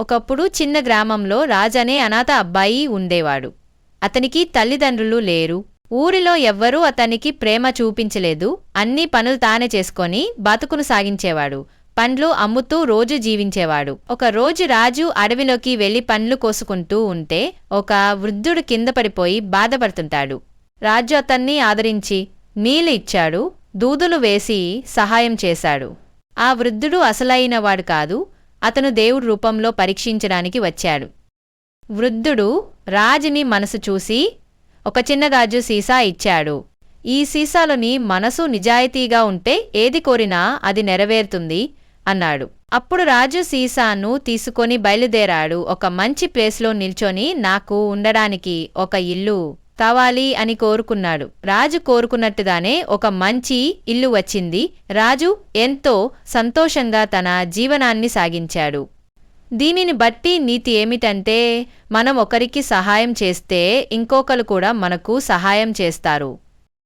ఒకప్పుడు చిన్న గ్రామంలో రాజనే అనాథ అబ్బాయి ఉండేవాడు. అతనికి తల్లిదండ్రులు లేరు. ఊరిలో ఎవ్వరూ అతనికి ప్రేమ చూపించలేదు. అన్ని పనులు తానే చేసుకొని బతుకును సాగించేవాడు. పండ్లు అమ్ముతూ రోజు జీవించేవాడు. ఒక రోజు రాజు అడవిలోకి వెళ్ళి పండ్లు కోసుకుంటూ ఉంటే ఒక వృద్ధుడు కింద పడిపోయి బాధపడుతుంటాడు. రాజు అతన్ని ఆదరించి నీళ్ళు ఇచ్చాడు దూదులు వేసి సహాయం చేశాడు. ఆ వృద్ధుడు అసలైనవాడు కాదు అతను దేవుడి రూపంలో పరీక్షించడానికి వచ్చాడు. వృద్ధుడు రాజుని మనసు చూసి ఒక చిన్న గాజు సీసా ఇచ్చాడు. ఈ సీసాలోని మనసు నిజాయితీగా ఉంటే ఏది కోరినా అది నెరవేరుతుంది అన్నాడు. అప్పుడు రాజు సీసాను తీసుకొని బయలుదేరాడు. ఒక మంచి ప్లేస్లో నిల్చొని నాకు ఉండడానికి ఒక ఇల్లు కావాలి అని కోరుకున్నాడు. రాజు కోరుకున్నట్టుగానే ఒక మంచి ఇల్లు వచ్చింది. రాజు ఎంతో సంతోషంగా తన జీవనాన్ని సాగించాడు. దీనిని బట్టి నీతి ఏమిటంటే మనం ఒకరికి సహాయం చేస్తే ఇంకొకరు కూడా మనకు సహాయం చేస్తారు.